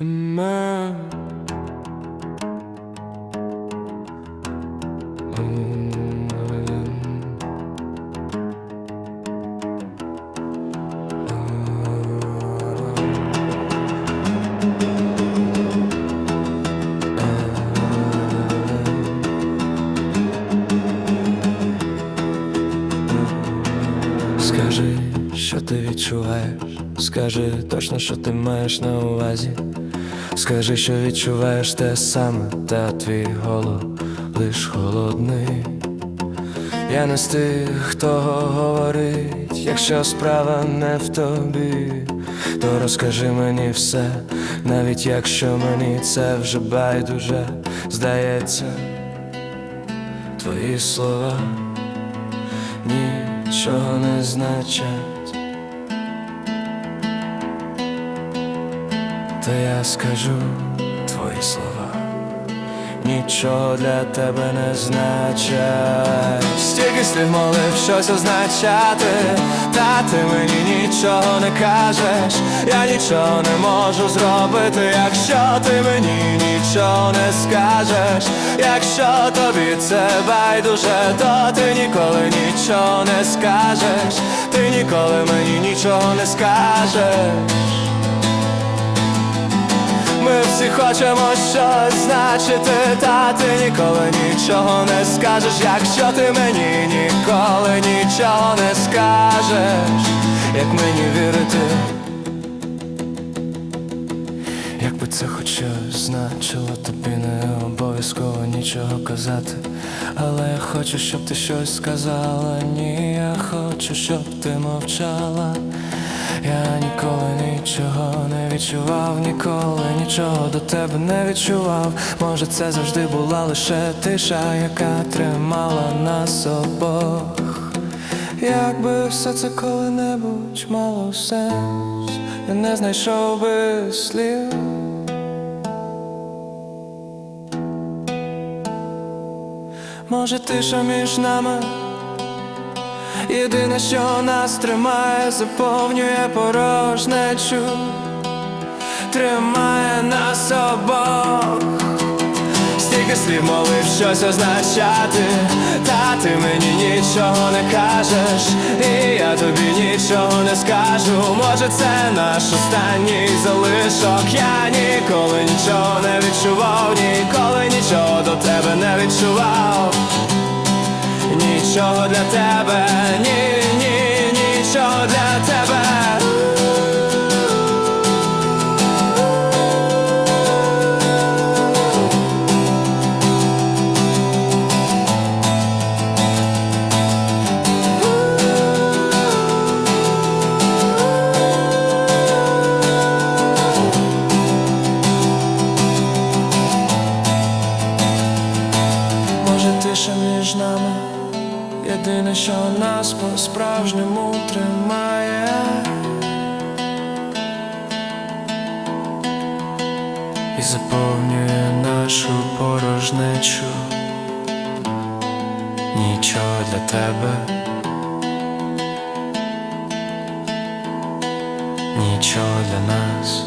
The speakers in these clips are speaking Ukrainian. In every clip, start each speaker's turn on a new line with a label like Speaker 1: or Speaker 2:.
Speaker 1: Ма. Скажи, що ти відчуваєш, скажи точно, що ти маєш на увазі. Скажи, що відчуваєш те саме, та твій голос лиш холодний. Я не з тих, хто говорить, якщо справа не в тобі, то розкажи мені все, навіть якщо мені це вже байдуже здається, твої слова нічого не значать. То я скажу твої слова нічого для тебе не значать. Стільки слів молив щось означати, та ти мені нічого не кажеш. Я нічого не можу зробити, якщо ти мені нічого не скажеш. Якщо тобі це байдуже, то ти ніколи нічого не скажеш. Ти ніколи мені нічого не скажеш. Хочемо щось значити, та ти ніколи нічого не скажеш, якщо ти мені ніколи нічого не скажеш, як мені вірити, якби це хоч щось значило, тобі не обов'язково нічого казати. Але я хочу, щоб ти щось сказала. Ні, я хочу, щоб ти мовчала. Я ніколи нічого не відчував, ніколи нічого до тебе не відчував. Може, це завжди була лише тиша, яка тримала нас обох. Якби все це коли-небудь мало сенс, я не знайшов би слів. Може, тиша між нами Єдине, що нас тримає, заповнює порожнечу, тримає нас обох. Стільки слів молив щось означати, та ти мені нічого не кажеш, і я тобі нічого не скажу. Може, це наш останній залишок. Я ніколи нічого не відчував, ніколи нічого до тебе не відчував. Нічого для тебе, тиша між нами, єдине, що нас по-справжньому тримає. І заповнює нашу порожнечу. Нічого для тебе. Нічого для нас.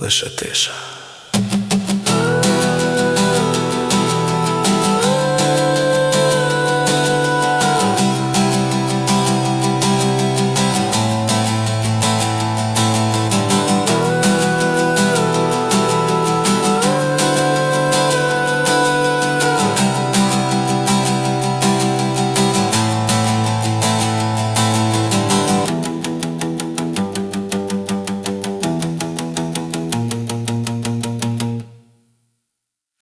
Speaker 1: Лише тиша.